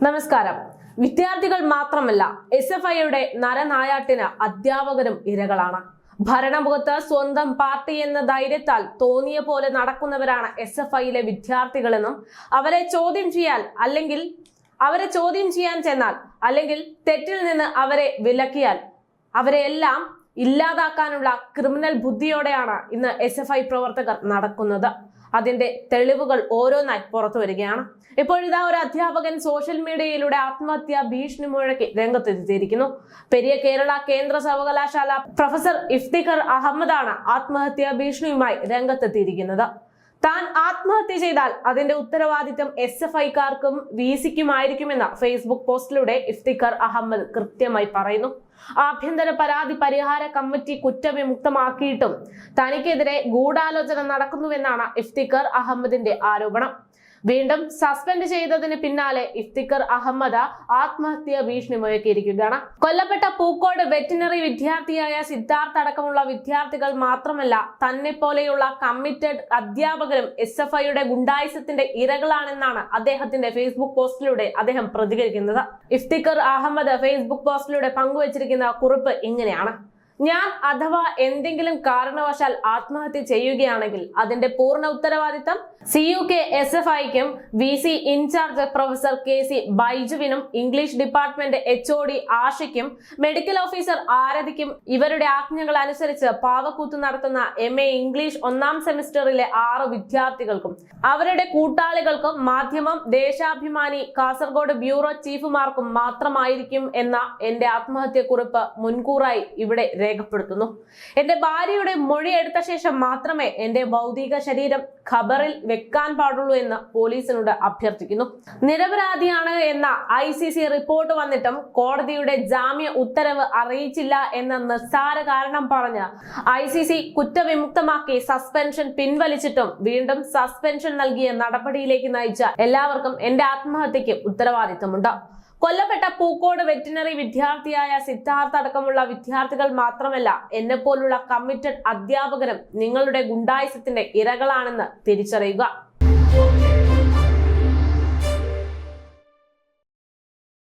നമസ്കാരം. വിദ്യാർത്ഥികൾ മാത്രമല്ല എസ് എഫ് ഐയുടെ നരനായാട്ടിന് അധ്യാപകരും ഇരകളാണ്. ഭരണമുഖത്ത് സ്വന്തം പാർട്ടി എന്ന ധൈര്യത്താൽ തോന്നിയ പോലെ നടക്കുന്നവരാണ് എസ് എഫ് ഐയിലെ വിദ്യാർത്ഥികളെന്നും അവരെ ചോദ്യം ചെയ്യാൻ അല്ലെങ്കിൽ അവരെ ചോദ്യം ചെയ്യാൻ ചെന്നാൽ അല്ലെങ്കിൽ തെറ്റിൽ നിന്ന് അവരെ വിലക്കിയാൽ അവരെ എല്ലാം ഇല്ലാതാക്കാനുള്ള ക്രിമിനൽ ബുദ്ധിയോടെയാണ് ഇന്ന് എസ് എഫ് ഐ പ്രവർത്തകർ നടക്കുന്നത്. അതിന്റെ തെളിവുകൾ ഓരോന്നായി പുറത്തു വരികയാണ്. ഇപ്പോഴിതാ ഒരു അധ്യാപകൻ സോഷ്യൽ മീഡിയയിലൂടെ ആത്മഹത്യാ ഭീഷണി മുഴക്കി രംഗത്തെത്തിയിരിക്കുന്നു. പെരിയ കേരള കേന്ദ്ര സർവകലാശാല പ്രൊഫസർ ഇഫ്തിഖർ അഹമ്മദാണ് ആത്മഹത്യാ ഭീഷണിയുമായി രംഗത്തെത്തിയിരിക്കുന്നത്. താൻ ആത്മഹത്യ ചെയ്താൽ അതിന്റെ ഉത്തരവാദിത്തം എസ് എഫ് ഐക്കാർക്കും വി സിക്കുമായിരിക്കുമെന്ന ഫേസ്ബുക്ക് പോസ്റ്റിലൂടെ ഇഫ്തിഖർ അഹമ്മദ് കൃത്യമായി പറയുന്നു. ആഭ്യന്തര പരാതി പരിഹാര കമ്മിറ്റി കുറ്റവിമുക്തമാക്കിയിട്ടും തനിക്കെതിരെ ഗൂഢാലോചന നടക്കുന്നുവെന്നാണ് ഇഫ്തിഖർ അഹമ്മദിന്റെ ആരോപണം. വീണ്ടും സസ്പെൻഡ് ചെയ്തതിന് പിന്നാലെ ഇഫ്തിഖർ അഹമ്മദ ആത്മഹത്യ ഭീഷണി മുഴക്കിയിരിക്കുകയാണ് കൊല്ലപ്പെട്ട പൂക്കോട് വെറ്റിനറി വിദ്യാർത്ഥിയായ സിദ്ധാർത്ഥ അടക്കമുള്ള വിദ്യാർത്ഥികൾ മാത്രമല്ല തന്നെ പോലെയുള്ള കമ്മിറ്റഡ് അധ്യാപകരും എസ് എഫ് ഐയുടെ ഗുണ്ടായിസത്തിന്റെ ഇരകളാണെന്നാണ് അദ്ദേഹത്തിന്റെ ഫേസ്ബുക്ക് പോസ്റ്റിലൂടെ അദ്ദേഹം പ്രതികരിക്കുന്നത്. ഇഫ്തിഖർ അഹമ്മദ് ഫേസ്ബുക്ക് പോസ്റ്റിലൂടെ പങ്കുവച്ചിരിക്കുന്ന കുറിപ്പ് ഇങ്ങനെയാണ്. ഞാൻ അഥവാ എന്തെങ്കിലും കാരണവശാൽ ആത്മഹത്യ ചെയ്യുകയാണെങ്കിൽ അതിന്റെ പൂർണ ഉത്തരവാദിത്തം C U K S F ഐക്കും V C in-charge professor K C ബൈജുവിനും English department H O D ആഷയ്ക്കും medical officer ആരതിക്കും ഇവരുടെ ആജ്ഞകൾ അനുസരിച്ച് പാവക്കൂത്ത് നടത്തുന്ന എം എ ഇംഗ്ലീഷ് ഒന്നാം സെമിസ്റ്ററിലെ ആറ് വിദ്യാർത്ഥികൾക്കും അവരുടെ കൂട്ടാളികൾക്കും മാധ്യമം ദേശാഭിമാനി കാസർഗോഡ് ബ്യൂറോ ചീഫുമാർക്കും മാത്രമായിരിക്കും എന്ന എന്റെ ആത്മഹത്യക്കുറിപ്പ് മുൻകൂറായി ഇവിടെ രേഖപ്പെടുത്തുന്നു. എന്റെ ഭാര്യയുടെ മൊഴി എടുത്ത ശേഷം മാത്രമേ എന്റെ ഭൗതിക ശരീരം ഖബറിൽ വെക്കാൻ പാടുള്ളൂ എന്ന് പോലീസിനോട് അഭ്യർത്ഥിക്കുന്നു. നിരപരാധിയാണ് എന്ന ഐ റിപ്പോർട്ട് വന്നിട്ടും കോടതിയുടെ ജാമ്യ ഉത്തരവ് അറിയിച്ചില്ല എന്ന നിസ്സാര കാരണം പറഞ്ഞ് ഐ സി സി കുറ്റവിമുക്തമാക്കി സസ്പെൻഷൻ പിൻവലിച്ചിട്ടും വീണ്ടും സസ്പെൻഷൻ നൽകിയ നടപടിയിലേക്ക് നയിച്ച എല്ലാവർക്കും എന്റെ ആത്മഹത്യക്ക് ഉത്തരവാദിത്തമുണ്ട്. കൊല്ലപ്പെട്ട പൂക്കോട് വെറ്റിനറി വിദ്യാർത്ഥിയായ സിദ്ധാർത്ഥ അടക്കമുള്ള വിദ്യാർത്ഥികൾ മാത്രമല്ല എന്നെ പോലുള്ള കമ്മിറ്റഡ് അധ്യാപകരും നിങ്ങളുടെ ഗുണ്ടായിസത്തിന്റെ ഇരകളാണെന്ന് തിരിച്ചറിയുക.